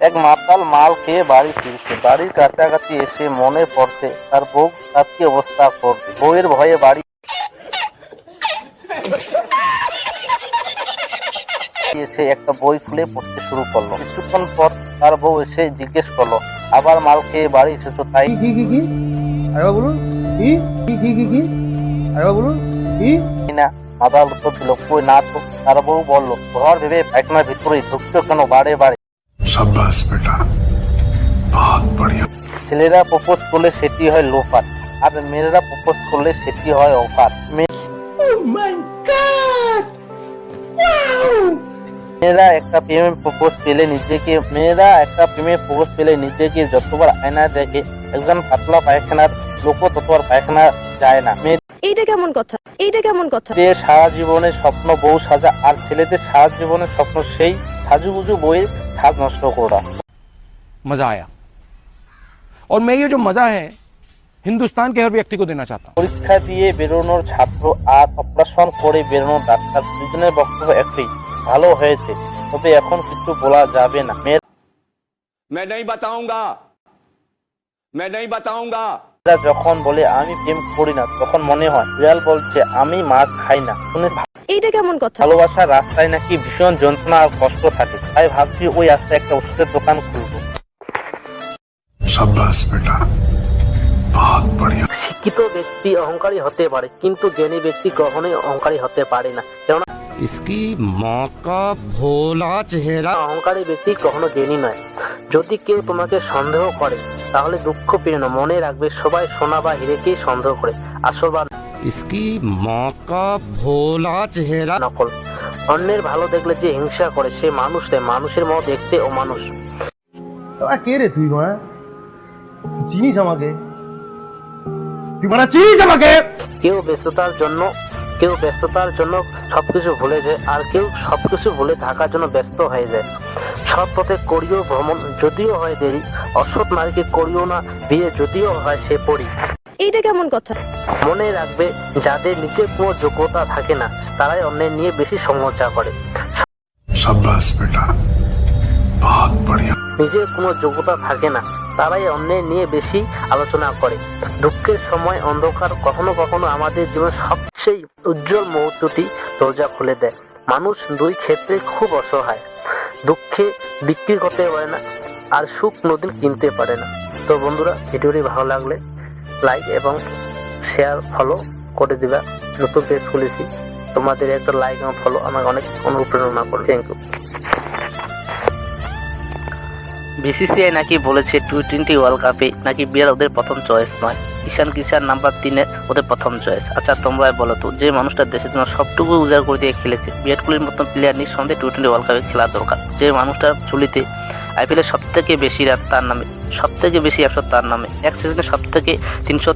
এক মাতাল মাল খেয়ে বাড়ি ফিরছে। বাড়ির কাছাকাছি এসে মনে পড়ছে তার বউ তার কি অবস্থা করবে? বউয়ের ভয়ে বাড়ি এসে একটা বই খুলে পড়তে শুরু করল। কিছুক্ষণ পর তার বউ এসে জিজ্ঞেস করল আবার মাল খেয়ে বাড়ি এসেছ তাই? কি কি কি আরেবা বলুন কি কি কি কি কি? আরেবা বলুন কি? না মাতাল উত্তর দিল কই না তো? তার বউ বলল ঘর ভেবে পায়খানার ভিতরেই ঢুকছো কেন? বাড়ে বাড়ে সাব্বাস বেটা বহুত বড়িয়া ছেলেরা প্রপোজ করলে সেটি হয় লোফার আর মেয়েরা প্রপোজ করলে সেটি হয় অফার। oh মেয়েরা একটা প্রেমের প্রপোজ পেলে নিজেকে মেয়েরা একটা প্রেমের প্রপোজ পেলে নিজেকে যতবার আয়না দেখে একজন পাতলা পায়খানার লোক ততবার পায়খানা যায় না। এইটা কেমন কথা? এইটা কেমন কথা? সারা জীবনে স্বপ্ন বউ সাজা আর ছেলেদের সারা জীবনের স্বপ্ন সেই সাজুগুজু বইয়ের সাজ নষ্ট করা मज़ा आया और मैं ये जो मज़ा है हिंदुस्तान के हर व्यक्ति को देना चाहता हूँ পরীক্ষা দিয়ে বেরোনোর ছাত্র আর অপারেশন করে বেরোনোর ডাক্তার দুজনের বক্তব্য একই ভালো হয়েছে তবে এখন কিছু বলা যাবে না মেয়েরা मैं नहीं बताऊंगा मैं नहीं बताऊंगा যখন বলে আমি প্রেম করি না তখন মনে হয় বিড়াল বলছে আমি মাছ খাই না শুনে এইটা কেমন কথা? ভালোবাসার রাস্তায় নাকি ভীষণ যন্ত্রণা আর কষ্ট থাকে। তাই ভাবছি ওই আস্তে একটা ওষুধের দোকান খুলবো। সাব্বাস বেটা। শিক্ষিত ব্যক্তি অহংকারী হতে পারে কিন্তু জ্ঞানী ব্যক্তি কখনোই অহংকারী হতে পারে না। ইসকি মাকা ভোলা চেহারা অহংকারী ব্যক্তি কখনো জ্ঞানী নয়। যদি কেউ তোমাকে সন্দেহ করে তাহলে দুঃখ পেয়ে না মনে রাখবে সবাই সোনা বা হিরেকেই সন্দেহ করে। আসল इसकी माँ का भोला चेहरा নকল অন্যের ভালো দেখলে যে হিংসা করে সে মানুষ নয় মানুষের মতো দেখতে ও মানুষ তোরা কে রে তুই মারা চিনিস আমাকে তুই মারা চিনিস আমাকে কেউ ব্যস্ততার জন্য কেউ ব্যস্ততার জন্য সবকিছু ভুলে যায় আর কেউ সবকিছু ভুলে থাকার জন্য ব্যস্ত হয়ে যায় সৎ পথে করিও ভ্রমণ যদিও হয় দেরি অসৎ নারীকে করিও না বিয়ে যদিও হয় সে পড়ি এইটা কেমন কথা? মনে রাখবে যাদের নিচে কোনো যোগ্যতা থাকে না তারাই অন্যের নিয়ে বেশি সমালোচনা করে। নিজের কোনো যোগ্যতা থাকে না তারাই অন্যের নিয়ে বেশি আলোচনা করে। দুঃখের সময় অন্ধকার কখনো কখনো আমাদের জীবন সবচেয়ে উজ্জ্বল মুহূর্তটি দরজা খুলে দেয়। মানুষ দুই ক্ষেত্রে খুব অসহায়। দুঃখে বিক্রি করতে পারে না আর সুখ নদী কিনতে পারে না। তো বন্ধুরা ভিডিওটি ভালো লাগলে লাইক এবং শেয়ার ফলো করে দিবা। নতুন পেজ খুলেছি। তোমাদের একটা লাইক এবং ফলো আমাকে অনেক অনুপ্রেরণা করবে। থ্যাংক ইউ বিসিসিআই নাকি বলেছে টি টোয়েন্টি ওয়ার্ল্ড কাপে নাকি বিরাট ওদের প্রথম চয়েস নয়। ঈশান কিষান নাম্বার তিনে ওদের প্রথম চয়েস আচ্ছা তোমরাই বলো তো, যে মানুষটা দেশের জন্য সবটুকু উজাড় করে দিয়ে খেলেছে, বিরাট কোহলির মতন প্লেয়ার নিঃসন্দেহে টি টোয়েন্টি ওয়ার্ল্ড কাপে খেলা দরকার। যে মানুষটার চুলিতে আইপিএল সবথেকে বেশি রান তার নামে, সবথেকে বেশি একশো তার নামে। এক সিজনে সবথেকে তিনশো